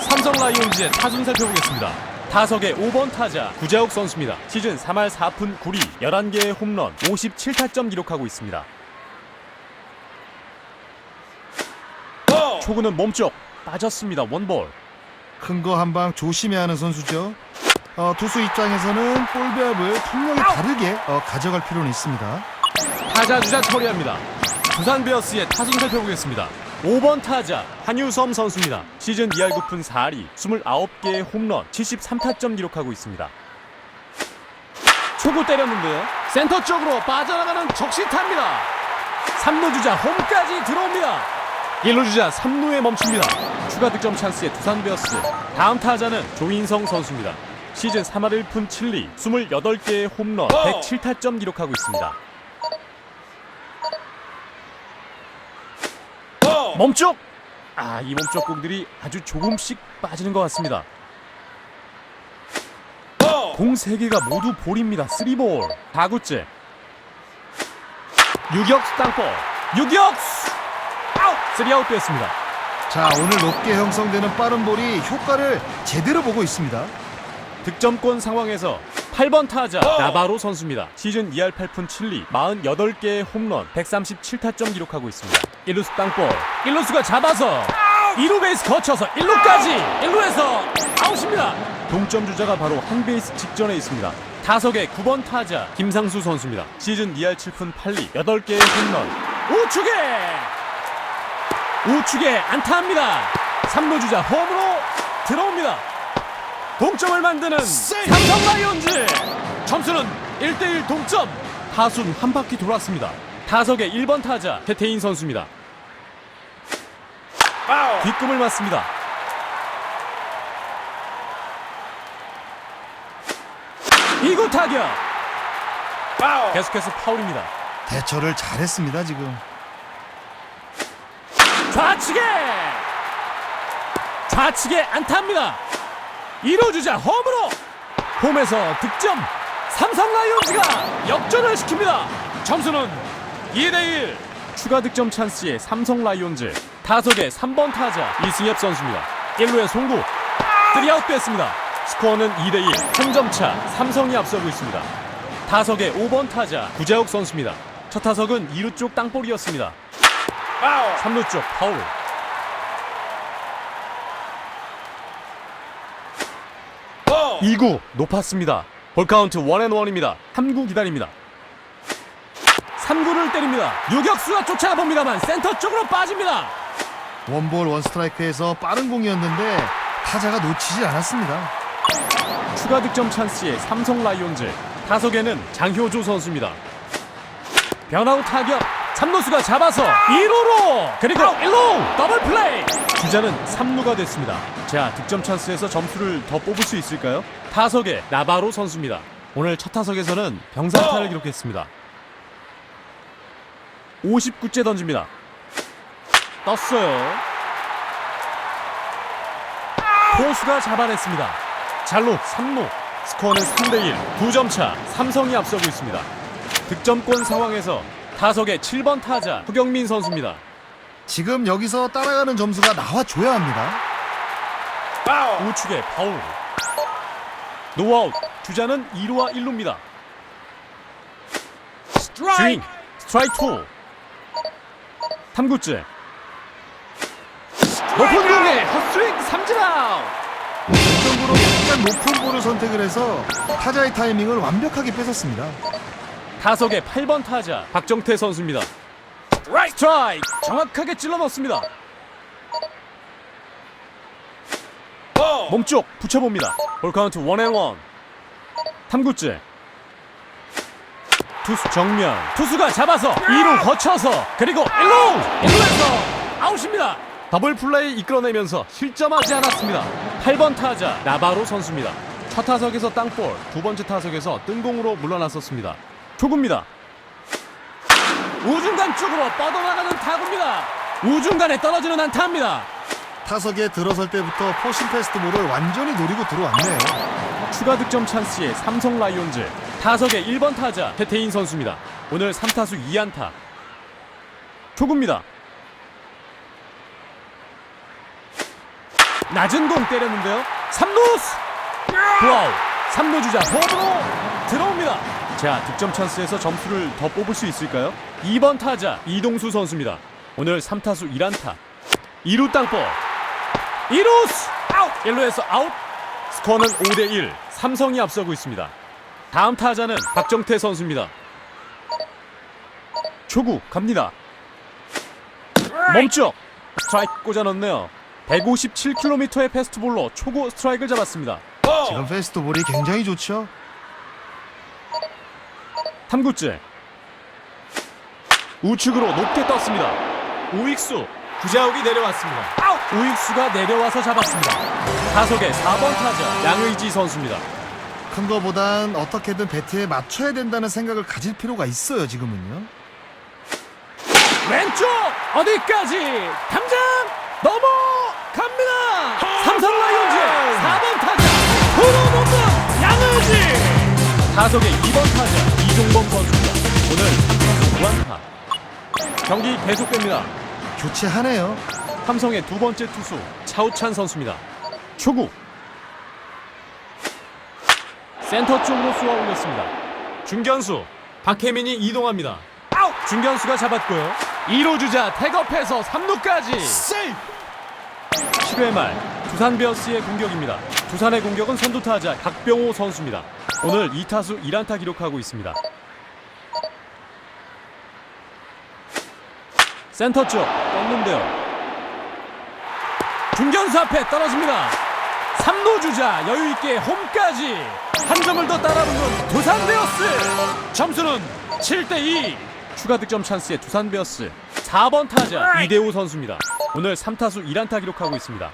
삼성 라이온즈의 타순 살펴보겠습니다. 타석의 5번 타자 구자욱 선수입니다. 시즌 3할 4푼 9리 11개의 홈런 57타점 기록하고 있습니다. 초구는 몸쪽 빠졌습니다. 원볼. 큰 거 한 방 조심해야 하는 선수죠. 어, 투수 입장에서는 볼 배합을 분명히 다르게 어, 가져갈 필요는 있습니다. 타자 주자 처리합니다. 두산 베어스의 타순 살펴보겠습니다. 5번 타자 한유섬 선수입니다. 시즌 2할 9푼 4리 29개의 홈런 73타점 기록하고 있습니다. 초구 때렸는데요. 센터 쪽으로 빠져나가는 적시타입니다. 3루 주자 홈까지 들어옵니다. 1루 주자 3루에 멈춥니다. 추가 득점 찬스의 두산 베어스. 다음 타자는 조인성 선수입니다. 시즌 3할 1푼 7리 28개의 홈런 107타점 기록하고 있습니다. 몸쪽! 아, 이 몸쪽 공들이 아주 조금씩 빠지는 것 같습니다. 공 3개가 모두 볼입니다. 3볼. 4구째. 유격수 땅볼. 유격수! 아웃! 3아웃 됐습니다. 자, 오늘 높게 형성되는 빠른 볼이 효과를 제대로 보고 있습니다. 득점권 상황에서 8번 타자 나바로 선수입니다. 시즌 2할 8푼 7리 48개의 홈런 137타점 기록하고 있습니다. 1루수 땅볼 1루수가 잡아서 2루 베이스 거쳐서 1루까지 1루에서 아웃입니다. 동점 주자가 바로 한 베이스 직전에 있습니다. 타석의 9번 타자 김상수 선수입니다. 시즌 2할 7푼 8리 8개의 홈런 우측에 우측에 안타합니다. 3루 주자 홈으로 들어옵니다. 동점을 만드는 삼성 라이온즈. 점수는 1대1 동점. 타순 한 바퀴 돌았습니다. 타석의 1번 타자 태태인 선수입니다. 뒷꿈을 맞습니다. 이구 타격. 계속해서 파울입니다. 대처를 잘했습니다, 지금. 좌측에! 좌측에 안타입니다 1루 주자 홈으로. 홈에서 득점 삼성 라이온즈가 역전을 시킵니다. 점수는 2대1 추가 득점 찬스의 삼성 라이온즈 타석의 3번 타자 이승엽 선수입니다. 1루의 송구. 3아웃 됐습니다. 스코어는 2대2 3점차 삼성이 앞서고 있습니다. 타석의 5번 타자 구자욱 선수입니다. 첫 타석은 2루 쪽 땅볼이었습니다. 3루 쪽 파울. 이구 높았습니다. 볼 카운트 원앤원입니다. 3구 기다립니다. 3구를 때립니다. 유격수가 쫓아봅니다만 센터 쪽으로 빠집니다. 원볼 원스트라이크에서 빠른 공이었는데 타자가 놓치지 않았습니다. 추가 득점 찬스의 삼성 라이온즈 타석에는 장효조 선수입니다. 변화우 타격 3루수가 잡아서 2루로 그리고 1루 더블 플레이 주자는 3루가 됐습니다. 자 득점 찬스에서 점수를 더 뽑을 수 있을까요? 타석에 나바로 선수입니다. 오늘 첫 타석에서는 병살타를 기록했습니다. 59째 던집니다. 떴어요. 포수가 잡아냈습니다. 잘로 3루 스코어는 3대1 2점 차 삼성이 앞서고 있습니다. 득점권 상황에서 타석의 7번 타자 허경민 선수입니다. 지금 여기서 따라가는 점수가 나와줘야 합니다. 우측에 파울. 노아웃 주자는 2루와 1루입니다. 스윙 스트라이크 2 3구째 높은 공에 헛스윙 삼진 아웃 정도로 약간 높은 볼을 선택을 해서 타자의 타이밍을 완벽하게 뺏었습니다. 타석의 8번 타자 박정태 선수입니다. 스트라이크 정확하게 찔러 넣습니다. 몸쪽 붙여봅니다. 볼 카운트 원앤원 3구째 투수 정면 투수가 잡아서 2루 거쳐서 그리고 1루 1루에서 아웃입니다. 더블 플레이 이끌어내면서 실점하지 않았습니다. 8번 타자 나바로 선수입니다. 첫 타석에서 땅볼, 두 번째 타석에서 뜬공으로 물러났었습니다. 초구입니다. 우중간 쪽으로 뻗어나가는 타구입니다. 우중간에 떨어지는 안타입니다. 타석에 들어설 때부터 포신 패스트볼을 완전히 노리고 들어왔네요. 추가 득점 찬스의 삼성 라이온즈 타석의 1번 타자 태태인 선수입니다. 오늘 3타수 2안타. 초구입니다. 낮은 공 때렸는데요. 3루스 블라우 3루 주자 홈으로 들어옵니다. 자 득점 찬스에서 점수를 더 뽑을 수 있을까요? 2번 타자 이동수 선수입니다. 오늘 3타수 1안타 2루 땅볼 2루스 아웃 1루에서 아웃 스코어는 5대 1 삼성이 앞서고 있습니다. 다음 타자는 박정태 선수입니다. 초구 갑니다. 멈춰 스트라이크 꽂아 넣네요. 157km의 패스트볼로 초구 스트라이크를 잡았습니다. 지금 페스트볼이 굉장히 좋죠. 3구째 우측으로 높게 떴습니다. 우익수 구자욱이 내려왔습니다. 우익수가 내려와서 잡았습니다. 타석의 4번 타자 양의지 선수입니다. 큰 거보단 어떻게든 배트에 맞춰야 된다는 생각을 가질 필요가 있어요. 지금은요. 왼쪽 어디까지 당장 넘어갑니다. 삼성 라이온즈 4번 타자 들어놓는 양의지 타석의 2번 타자 이종범 선수입니다. 오늘 3타수 9안타 경기 계속됩니다. 교체하네요. 삼성의 두 번째 투수 차우찬 선수입니다. 초구 센터 쪽으로 쏘아 올렸습니다. 중견수 박혜민이 이동합니다. 중견수가 잡았고요. 2루 주자 태업해서 3루까지 7회 말 두산 베어스의 공격입니다. 두산의 공격은 선두 타자 박병호 선수입니다. 오늘 2타수 1안타 기록하고 있습니다. 센터 쪽 떴는데요. 중견수 앞에 떨어집니다. 3루 주자 여유 있게 홈까지 한 점을 더 따라붙는 두산 베어스. 점수는 7대 2. 추가 득점 찬스의 두산 베어스 4번 타자 이대호 선수입니다. 오늘 3타수 1안타 기록하고 있습니다.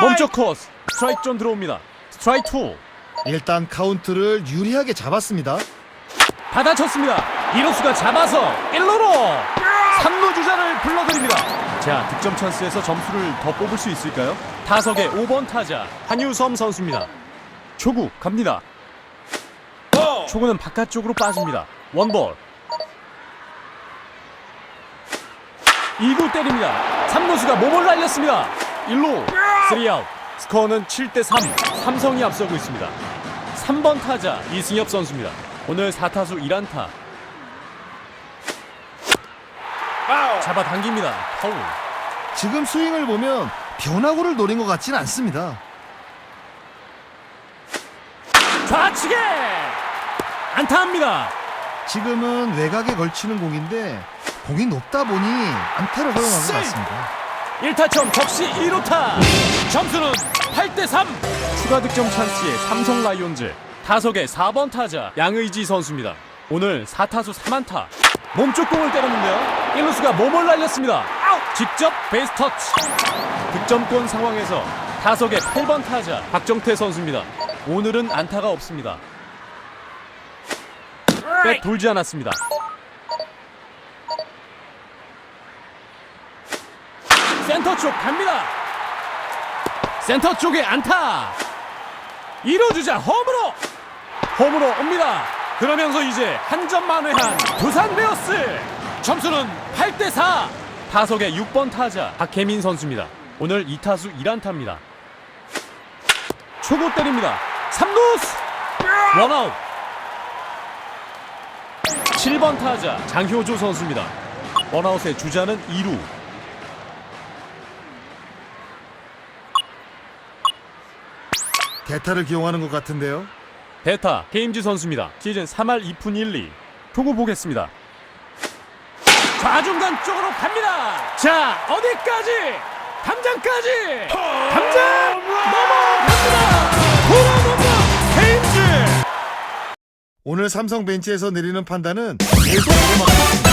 멈춰 코스 스트라이크 존 들어옵니다. 스트라이크 2 일단 카운트를 유리하게 잡았습니다. 받아쳤습니다. 이로수가 잡아서 1루로 3루 주자를 불러드립니다. 자, 득점 찬스에서 점수를 더 뽑을 수 있을까요? 타석의 5번 타자 한유섬 선수입니다. 초구 갑니다. 초구는 바깥쪽으로 빠집니다. 원볼. 2구 때립니다. 3루수가 몸을 날렸습니다. 1루 3아웃. 스코어는 7대 3. 삼성이 앞서고 있습니다. 3번 타자 이승엽 선수입니다. 오늘 4타수 1안타. 잡아당깁니다. 파울. 지금 스윙을 보면 변화구를 노린 것 같진 않습니다. 좌측에 안타합니다. 지금은 외곽에 걸치는 공인데 공이 높다 보니 안타를 허용한 것 같습니다. 1타점 적시 2루타. 점수는 8대 3. 추가 득점 찬스의 삼성 라이온즈. 타석의 4번 타자 양의지 선수입니다. 오늘 4타수 3안타. 몸쪽 공을 때렸는데요. 1루수가 몸을 날렸습니다. 직접 베이스 터치. 득점권 상황에서 타석의 8번 타자 박정태 선수입니다. 오늘은 안타가 없습니다. 백 돌지 않았습니다. 센터 쪽 갑니다. 센터 쪽에 안타. 1루 주자 홈으로 홈으로 옵니다. 그러면서 이제 한 점 만 회한 두산 베어스. 점수는 8대 4. 타석의 6번 타자 박혜민 선수입니다. 오늘 2타수 1안타입니다. 초구 때립니다. 3루스 원아웃. 7번 타자 장효조 선수입니다. 원아웃의 주자는 2루. 대타를 기용하는 것 같은데요. 베타 게임즈 선수입니다. 시즌 3할 2푼 1리. 초구 보겠습니다. 좌중간 쪽으로 갑니다. 자, 어디까지? 담장까지! 담장! 넘어갑니다! 돌아오는 게임즈! 오늘 삼성 벤치에서 내리는 판단은 계속 오르막입니다.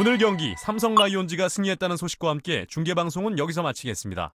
오늘 경기 삼성 라이온즈가 승리했다는 소식과 함께 중계 방송은 여기서 마치겠습니다.